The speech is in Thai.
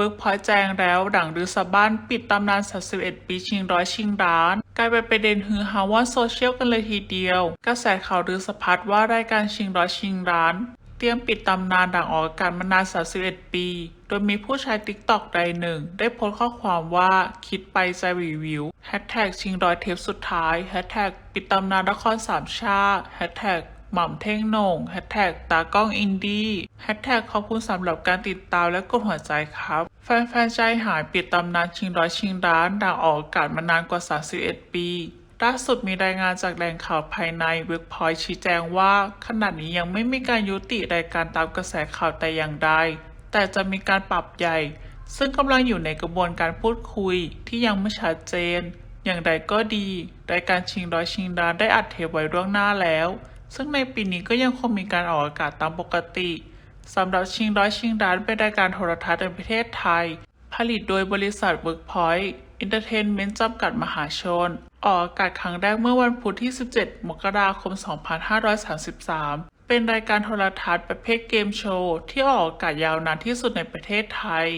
เวิร์กพอยต์แจ้งแล้วหลังดือสบ้านปิดตำนาน 31 ปีชิงร้อยชิงร้าน กลายเป็นประเด็นฮือฮาว่าโซเชียลกันเลยทีเดียว กระแสข่าวดือสะพัดว่ารายการชิงร้อยชิงร้าน เตรียมปิดตำนานดังออกอากาศมานาน 31 ปี โดยมีผู้ใช้ติ๊กต็อกรายหนึ่ง ได้โพสต์ข้อความว่าคิดไปจะรีวิวแฮชแท็กชิงร้อยเทปสุดท้ายแฮชแท็กปิดตำนานละครสามชาติแฮชแท็ก หม่ำเท่งโหน่งแฮชแท็กตากล้องอินดี้แฮชแท็กขอบคุณสำหรับการติดตามและกดหัวใจครับ แฟนๆใจหายปิดตำนานชิงร้อยชิงร้านดังออกอากาศมานานกว่า 31 ปีล่าสุดมีรายงานจากแหล่งข่าวภายในเว็บพอยชี้แจงว่า ขณะนี้ยังไม่มีการยุติรายการตามกระแสข่าวแต่อย่างใด แต่จะมีการปรับใหญ่ ซึ่งกำลังอยู่ในกระบวนการพูดคุยที่ยังไม่ชัดเจน อย่างไรก็ดี รายการชิงร้อยชิงร้านได้อัดเทปไว้ล่วงหน้าแล้ว ซึ่งในปีนี้ก็ยังคงมีการออกอากาศตามปกติสำหรับชิงร้อยชิงร้านเป็นรายการโทรทัศน์ในประเทศไทย ผลิตโดยบริษัท Workpoint Entertainment จำกัดมหาชน ออกอากาศครั้งแรกเมื่อวันพุธที่ 17 มกราคม 2533 เป็นรายการโทรทัศน์ประเภทเกมโชว์ที่ออกอากาศยาวนานที่สุดในประเทศไทย